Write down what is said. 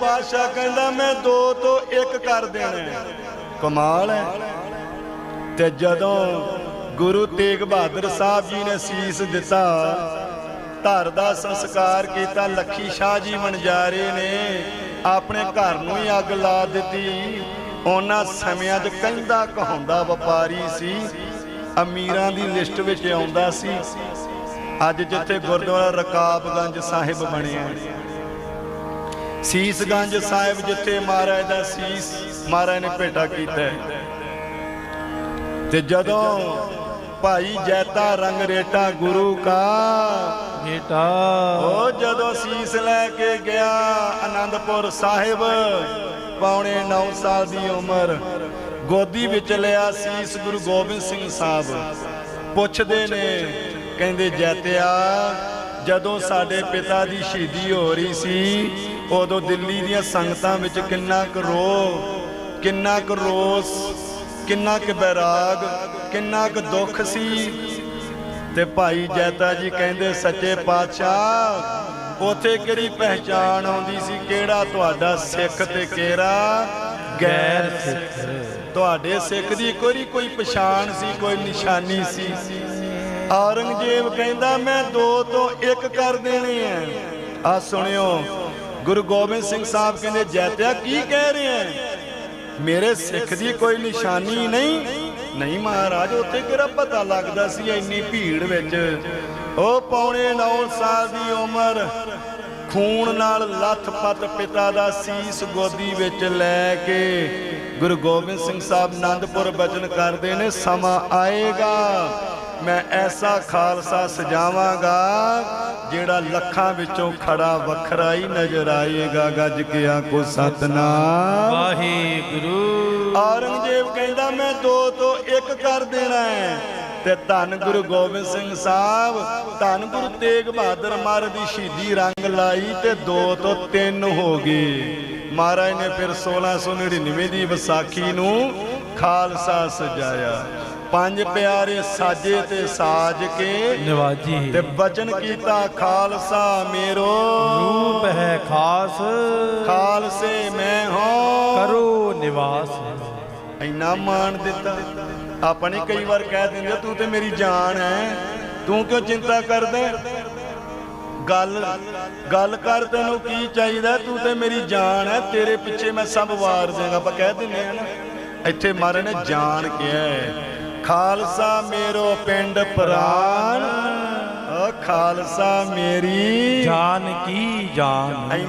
ਪਾਤਸ਼ਾਹ ਕਹਿੰਦਾ, ਮੈਂ ਦੋ ਤੋਂ ਇੱਕ ਕਰ ਦੇਣਾ ਕਮਾਲ ਹੈ। ਤੇ ਜਦੋਂ ਗੁਰੂ ਤੇਗ ਬਹਾਦਰ ਸਾਹਿਬ ਜੀ ਨੇ ਸੀਸ ਦਿੱਤਾ, ਧਰ ਦਾ ਸੰਸਕਾਰ ਕੀਤਾ, ਲੱਖੀ ਸ਼ਾਹ ਜੀ ਵਣਜਾਰੇ ਨੇ ਆਪਣੇ ਘਰ ਨੂੰ ਹੀ ਅੱਗ ਲਾ ਦਿੱਤੀ। ਉਹਨਾਂ ਸਮਿਆਂ 'ਚ ਕਹਿੰਦਾ ਕਹਾਉਂਦਾ ਵਪਾਰੀ ਸੀ, ਅਮੀਰਾਂ ਦੀ ਲਿਸਟ ਵਿੱਚ ਆਉਂਦਾ ਸੀ, ਅੱਜ ਜਿੱਥੇ ਗੁਰਦੁਆਰਾ ਰਕਾਬਗੰਜ ਸਾਹਿਬ ਬਣਿਆ। ਸੀਸਗੰਜ ਸਾਹਿਬ ਜਿੱਥੇ ਮਹਾਰਾਜ ਦਾ ਸੀਸ ਮਹਾਰਾਜ ਨੇ ਭੇਟਾ ਕੀਤਾ। ਤੇ ਜਦੋਂ ਭਾਈ ਜੈਤਾ ਰੰਗ ਰੇਟਾ ਗੁਰੂ ਕਾ ਬੇਟਾ ਉਹ ਜਦੋਂ ਸੀਸ ਲੈ ਕੇ ਗਿਆ ਆਨੰਦਪੁਰ ਸਾਹਿਬ ਪੌਣੇ 9 ਸਾਲ ਦੀ ਉਮਰ ਗੋਦੀ ਵਿੱਚ ਲਿਆ ਸੀਸ ਗੁਰੂ ਗੋਬਿੰਦ ਸਿੰਘ ਸਾਹਿਬ ਪੁੱਛਦੇ ਨੇ ਕਹਿੰਦੇ ਜੈਤਿਆ ਜਦੋਂ ਸਾਡੇ ਪਿਤਾ ਦੀ ਸ਼ਹੀਦੀ ਹੋ ਰਹੀ ਸੀ, ਉਦੋਂ ਦਿੱਲੀ ਦੀਆਂ ਸੰਗਤਾਂ ਵਿੱਚ ਕਿੰਨਾ ਕੁ ਰੋਹ ਕਿੰਨਾ ਕੁ ਰੋਸ, ਕਿੰਨਾ ਕੁ ਬੈਰਾਗ, ਕਿੰਨਾ ਕੁ ਦੁੱਖ ਸੀ। ਤੇ ਭਾਈ ਜੈਤਾ ਜੀ ਕਹਿੰਦੇ, ਸੱਚੇ ਪਾਤਸ਼ਾਹ, ਉਥੇ ਕਿਹੜੀ ਪਹਿਚਾਣ ਆਉਂਦੀ ਸੀ? ਕਿਹੜਾ ਤੁਹਾਡਾ ਸਿੱਖ ਤੇ ਕਿਹੜਾ ਗੈਰ ਸਿੱਖ? ਤੁਹਾਡੇ ਸਿੱਖ ਦੀ ਕੋਈ ਕੋਈ ਪਛਾਣ ਸੀ, ਕੋਈ ਨਿਸ਼ਾਨੀ ਸੀ। ਔਰੰਗਜ਼ੇਬ ਕਹਿੰਦਾ, ਮੈਂ ਦੋ ਤੋਂ ਇੱਕ ਕਰ ਦੇਣੇ ਆ। ਆ ਸੁਣਿਓ, ਗੁਰੂ ਗੋਬਿੰਦ ਸਿੰਘ ਸਾਹਿਬ ਕਹਿੰਦੇ, ਜੈਤਿਆ, ਕੀ ਕਹਿ ਰਹੇ ਆ? ਮੇਰੇ ਸਿੱਖ ਦੀ ਕੋਈ ਨਿਸ਼ਾਨੀ ਨਹੀਂ। ਨਹੀਂ ਮਹਾਰਾਜ, ਉੱਥੇ ਕਿਹੜਾ ਪਤਾ ਲੱਗਦਾ ਸੀ ਇੰਨੀ ਭੀੜ ਵਿੱਚ? ਉਹ ਪੌਣੇ 9 ਸਾਲ ਦੀ ਉਮਰ ਖੂਨ ਨਾਲ ਲੱਥ-ਪੱਥ ਪਿਤਾ ਦਾ ਸੀਸ ਗੋਦੀ ਵਿੱਚ ਲੈ ਕੇ ਗੁਰੂ ਗੋਬਿੰਦ ਸਿੰਘ ਸਾਹਿਬ ਆਨੰਦਪੁਰ ਬਚਨ ਕਰਦੇ ਨੇ, ਸਮਾਂ ਆਏਗਾ, ਮੈਂ ਐਸਾ ਖਾਲਸਾ ਸਜਾਵਾਂਗਾ, ਜਿਹੜਾ ਲੱਖਾਂ ਵਿੱਚੋਂ ਖੜਾ ਵੱਖਰਾ ਹੀ ਨਜ਼ਰ ਆਏਗਾ, ਗੱਜ ਕੇ ਆਖੋ ਸਤਨਾਮ। ਵਾਹਿਗੁਰੂ। ਔਰੰਗਜ਼ੇਬ ਕਹਿੰਦਾ ਮੈਂ ਦੋ ਤੋਂ ਇੱਕ ਕਰ ਦੇਣਾ ਹੈ। ਤੇ ਧੰਨ ਗੁਰੂ ਗੋਬਿੰਦ ਸਿੰਘ ਸਾਹਿਬ ਧੰਨ ਗੁਰੂ ਤੇਗ ਬਹਾਦਰ ਮਹਾਰਾਜ ਦੀ ਸ਼ਹੀਦੀ ਰੰਗ ਲਾਈ ਤੇ ਦੋ ਤੋਂ ਤਿੰਨ ਹੋ ਗਏ ਮਹਾਰਾਜ ਨੇ ਫਿਰ 1699 ਦੀ ਵਿਸਾਖੀ ਨੂੰ ਖਾਲਸਾ ਸਜਾਇਆ। ਪੰਜ ਪਿਆਰੇ ਸਾਜੇ ਤੇ ਸਾਜ ਕੇ ਨਿਵਾਜੀ। ਤੇ ਬਚਨ ਕੀਤਾ ਖਾਲਸਾ ਮੇਰੋ। ਰੂਪ ਹੈ ਖਾਸ। ਖਾਲਸੇ ਮੈਂ ਹਾਂ। ਕਰੋ ਨਿਵਾਸ। ਇੰਨਾ ਮਾਣ ਦਿੱਤਾ। ਆਪਾਂ ਨੇ ਕਈ ਵਾਰ ਕਹਿ ਦਿੰਦੇ, ਤੂੰ ਤੇ ਮੇਰੀ ਜਾਨ ਹੈ ਤੂੰ ਕਿਉਂ ਚਿੰਤਾ ਕਰਦਾ ਗੱਲ ਗੱਲ ਕਰ ਤੈਨੂੰ ਕੀ ਚਾਹੀਦਾ, ਤੂੰ ਤੇ ਮੇਰੀ ਜਾਨ ਹੈ ਤੇਰੇ ਪਿੱਛੇ ਮੈਂ ਸਭ ਵਾਰ ਦੇਗਾ ਆਪਾਂ ਕਹਿ ਦਿੰਦੇ ਆ ਨਾ, ਇੱਥੇ ਮਹਾਰਾਜ ਨੇ ਜਾਨ ਕਿਹਾ ਖਾਲਸਾ ਮੇਰੋ ਪਿੰਡ ਪ੍ਰਾਨ। ਓ ਖਾਲਸਾ ਮੇਰੀ ਜਾਨ ਕੀ ਜਾਨ?